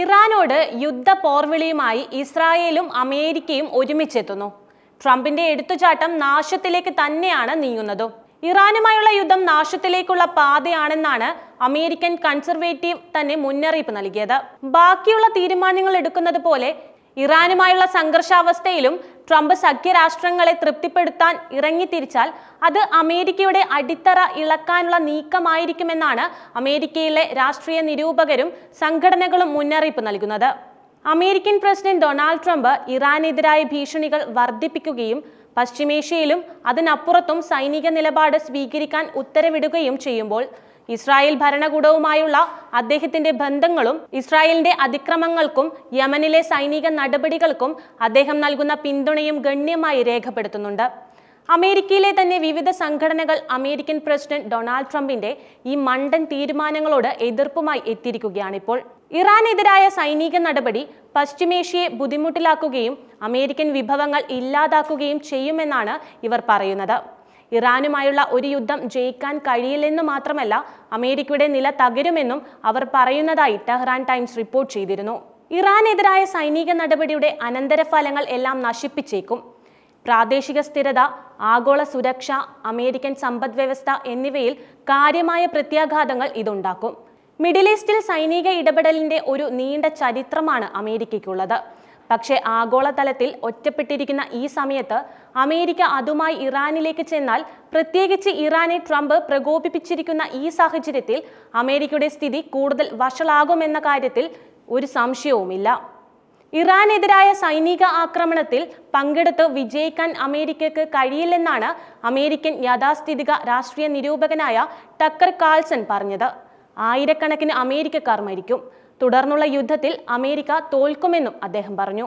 ഇറാനോട് യുദ്ധ പോർവിളിയുമായി ഇസ്രായേലും അമേരിക്കയും ഒരുമിച്ചെത്തുന്നു. ട്രംപിന്റെ എടുത്തുചാട്ടം നാശത്തിലേക്ക് തന്നെയാണ് നീങ്ങുന്നതും. ഇറാനുമായുള്ള യുദ്ധം നാശത്തിലേക്കുള്ള പാതയാണെന്നാണ് അമേരിക്കൻ കൺസർവേറ്റീവ് തന്നെ മുന്നറിയിപ്പ് നൽകിയത്. ബാക്കിയുള്ള തീരുമാനങ്ങൾ എടുക്കുന്നത് പോലെ ഇറാനുമായുള്ള സംഘർഷാവസ്ഥയിലും ട്രംപ് സഖ്യരാഷ്ട്രങ്ങളെ തൃപ്തിപ്പെടുത്താൻ ഇറങ്ങിത്തിരിച്ചാൽ അത് അമേരിക്കയുടെ അടിത്തറ ഇളക്കാനുള്ള നീക്കമായിരിക്കുമെന്നാണ് അമേരിക്കയിലെ രാഷ്ട്രീയ നിരൂപകരും സംഘടനകളും മുന്നറിയിപ്പ് നൽകുന്നത്. അമേരിക്കൻ പ്രസിഡന്റ് ഡൊണാൾഡ് ട്രംപ് ഇറാനെതിരായ ഭീഷണികൾ വർദ്ധിപ്പിക്കുകയും പശ്ചിമേഷ്യയിലും അതിനപ്പുറത്തും സൈനിക നിലപാട് സ്വീകരിക്കാൻ ഉത്തരവിടുകയും ചെയ്യുമ്പോൾ ഇസ്രായേൽ ഭരണകൂടവുമായുള്ള അദ്ദേഹത്തിന്റെ ബന്ധങ്ങളും ഇസ്രായേലിന്റെ അതിക്രമങ്ങൾക്കും യമനിലെ സൈനിക നടപടികൾക്കും അദ്ദേഹം നൽകുന്ന പിന്തുണയും ഗണ്യമായി രേഖപ്പെടുത്തുന്നുണ്ട്. അമേരിക്കയിലെ തന്നെ വിവിധ സംഘടനകൾ അമേരിക്കൻ പ്രസിഡന്റ് ഡൊണാൾഡ് ട്രംപിന്റെ ഈ മണ്ടൻ തീരുമാനങ്ങളോട് എതിർപ്പുമായി എത്തിയിരിക്കുകയാണിപ്പോൾ ഇറാനെതിരായ സൈനിക നടപടി പശ്ചിമേഷ്യയെ ബുദ്ധിമുട്ടിലാക്കുകയും അമേരിക്കൻ വിഭവങ്ങൾ ഇല്ലാതാക്കുകയും ചെയ്യുമെന്നാണ് ഇവർ പറയുന്നത്. ഇറാനുമായുള്ള ഒരു യുദ്ധം ജയിക്കാൻ കഴിയില്ലെന്ന് മാത്രമല്ല അമേരിക്കയുടെ നില തകരുമെന്നും അവർ പറയുന്നതായി ടെഹ്റാൻ ടൈംസ് റിപ്പോർട്ട് ചെയ്തിരുന്നു. ഇറാനെതിരായ സൈനിക നടപടിയുടെ അനന്തരഫലങ്ങൾ എല്ലാം നശിപ്പിച്ചേക്കും. പ്രാദേശിക സ്ഥിരത ആഗോള സുരക്ഷ അമേരിക്കൻ സമ്പദ് വ്യവസ്ഥ എന്നിവയിൽ കാര്യമായ പ്രത്യാഘാതങ്ങൾ ഇതുണ്ടാക്കും. മിഡിൽ ഈസ്റ്റിൽ സൈനിക ഇടപെടലിന്റെ ഒരു നീണ്ട ചരിത്രമാണ് അമേരിക്കയ്ക്കുള്ളത്. പക്ഷേ ആഗോളതലത്തിൽ ഒറ്റപ്പെട്ടിരിക്കുന്ന ഈ സമയത്ത് അമേരിക്ക അതുമായി ഇറാനിലേക്ക് ചെന്നാൽ പ്രത്യേകിച്ച് ഇറാനെ ട്രംപ് പ്രകോപിപ്പിച്ചിരിക്കുന്ന ഈ സാഹചര്യത്തിൽ അമേരിക്കയുടെ സ്ഥിതി കൂടുതൽ വഷളാകുമെന്ന കാര്യത്തിൽ ഒരു സംശയവുമില്ല. ഇറാനെതിരായ സൈനിക ആക്രമണത്തിൽ പങ്കെടുത്ത് വിജയിക്കാൻ അമേരിക്കക്ക് കഴിയില്ലെന്നാണ് അമേരിക്കൻ യാഥാസ്ഥിതിക രാഷ്ട്രീയ നിരൂപകനായ ടക്കർ കാൾസൺ പറഞ്ഞത്. ആയിരക്കണക്കിന് അമേരിക്കക്കാർ മരിക്കും. തുടർന്നുള്ള യുദ്ധത്തിൽ അമേരിക്ക തോൽക്കുമെന്നും അദ്ദേഹം പറഞ്ഞു.